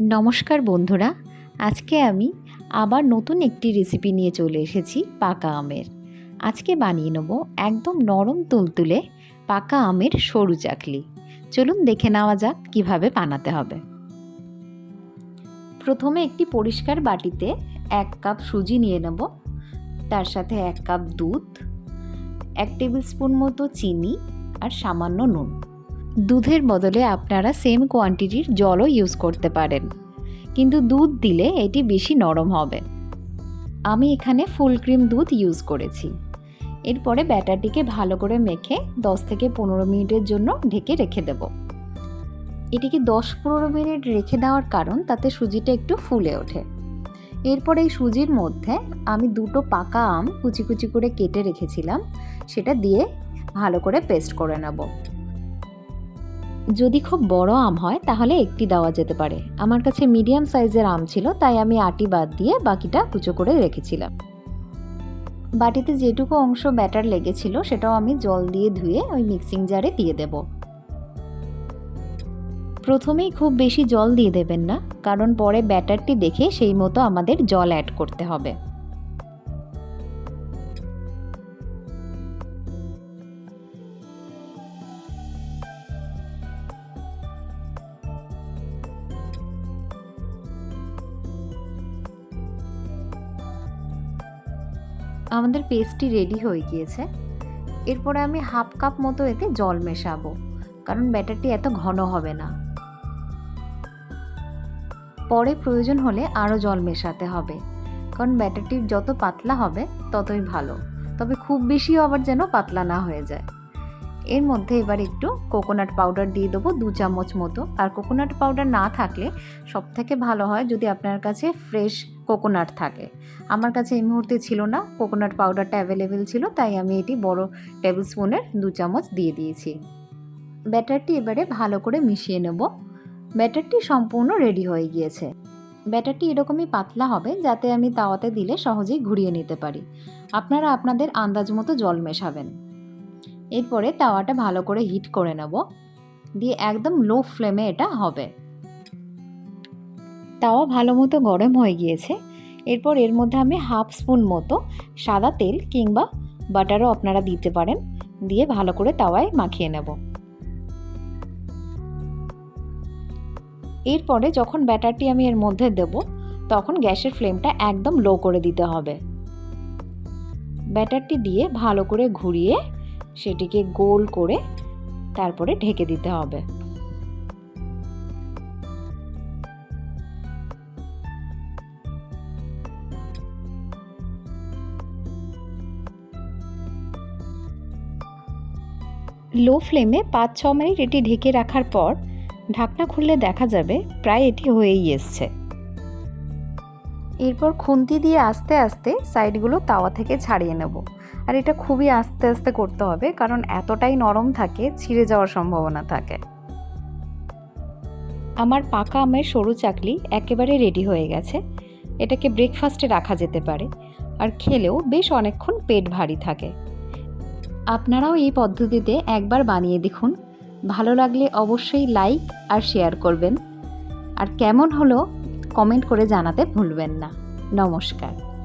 নমস্কার বন্ধুরা, আজকে আমি আবার নতুন একটি রেসিপি নিয়ে চলে এসেছি পাকা আমের। আজকে বানিয়ে নেব একদম নরম তুলতুলে পাকা আমের সরু চাকলি। চলুন দেখে নেওয়া যাক কীভাবে বানাতে হবে। প্রথমে একটি পরিষ্কার বাটিতে এক কাপ সুজি নিয়ে নেব, তার সাথে এক কাপ দুধ, এক টেবিল স্পুন মতো চিনি আর সামান্য নুন। দুধের বদলে আপনারা সেম কোয়ান্টিটির জলও ইউজ করতে পারেন। কিন্তু দুধ দিলে এটি বেশি নরম হবে। আমি এখানে ফুল ক্রিম দুধ ইউজ করেছি। এরপরে ব্যাটারটিকে ভালো করে মেখে 10 থেকে পনেরো মিনিটের জন্য ঢেকে রেখে দেব। এটিকে দশ পনেরো মিনিট রেখে দেওয়ার কারণ তাতে সুজিটা একটু ফুলে ওঠে। এরপর এই সুজির মধ্যে আমি দুটো পাকা আম কুচি কুচি করে কেটে রেখেছিলাম, সেটা দিয়ে ভালো করে পেস্ট করে নেব। যদি খুব বড় আম হয়, তাহলে একটি দেওয়া যেতে পারে। আমার কাছে মিডিয়াম সাইজের আম ছিল, তাই আমি আটি বাদ দিয়ে বাকিটা কুচো করে রেখেছিলাম। বাটিতে যেটুকু অংশ ব্যাটার লেগেছিল, সেটাও আমি জল দিয়ে ধুয়ে ওই মিক্সিং জারে দিয়ে দেব। প্রথমেই খুব বেশি জল দিয়ে দেবেন না, কারণ পরে ব্যাটারটি দেখে সেই মতো আমাদের জল অ্যাড করতে হবে। আমাদের পেস্টটি রেডি হয়ে গিয়েছে। এরপরে আমি হাফ কাপ মতো এতে জল মেশাবো, কারণ ব্যাটারটি এত ঘন হবে না। পরে প্রয়োজন হলে আরও জল মেশাতে হবে, কারণ ব্যাটারটি যত পাতলা হবে ততই ভালো, তবে খুব বেশি আবার যেন পাতলা না হয়ে যায়। এর মধ্যে এবার একটু কোকোনাট পাউডার দিয়ে দেবো দু চামচ মতো, আর কোকোনাট পাউডার না থাকলে সব থেকে ভালো হয় যদি আপনার কাছে ফ্রেশ কোকোনাট থাকে। আমার কাছে এই মুহূর্তে ছিল না। কোকোনাট পাউডারটা অ্যাভেলেবেল ছিল, তাই আমি এটি বড় টেবিল স্পুনের দু চামচ দিয়ে দিয়েছি। ব্যাটারটি এবারে ভালো করে মিশিয়ে নেব। ব্যাটারটি সম্পূর্ণ রেডি হয়ে গিয়েছে। ব্যাটারটি এরকমই পাতলা হবে, যাতে আমি তাওয়াতে দিলে সহজেই ঘুরিয়ে নিতে পারি। আপনারা আপনাদের আন্দাজ মতো জল মেশাবেন। এরপরে তাওয়াটা ভালো করে হিট করে নেব। দিয়ে একদম লো ফ্লেমে এটা হবে। তাওয়া ভালো মতো গরম হয়ে গিয়েছে। এরপর এর মধ্যে আমি হাফ স্পুন মতো সাদা তেল কিংবা বাটারও আপনারা দিতে পারেন। দিয়ে ভালো করে তাওয়ায় মাখিয়ে নেব। এরপরে যখন ব্যাটারটি আমি এর মধ্যে দেব, তখন গ্যাসের ফ্লেমটা একদম লো করে দিতে হবে। ব্যাটারটি দিয়ে ভালো করে ঘুরিয়ে সেটিকে গোল করে তারপরে ঢেকে দিতে হবে। লো ফ্লেমে পাঁচ ছ মিনিট এটি ঢেকে রাখার পর ঢাকনা খুললে দেখা যাবে প্রায় এটি হয়েই এসছে। এরপর খুন্তি দিয়ে আস্তে আস্তে সাইডগুলো তাওয়া থেকে ছাড়িয়ে নেব। আর এটা খুবই আস্তে আস্তে করতে হবে কারণ এতটাই নরম থাকে, ছিঁড়ে যাওয়ার সম্ভাবনা থাকে। আমার পাকা আমের সরু চাকলি একেবারে রেডি হয়ে গেছে। এটাকে ব্রেকফাস্টে রাখা যেতে পারে। আর খেলেও বেশ অনেকক্ষণ পেট ভারী থাকে। আপনারাও এই পদ্ধতিতে একবার বানিয়ে দেখুন। ভালো লাগলে অবশ্যই লাইক আর শেয়ার করবেন। আর কেমন হলো কমেন্ট করে জানাতে ভুলবেন না। নমস্কার।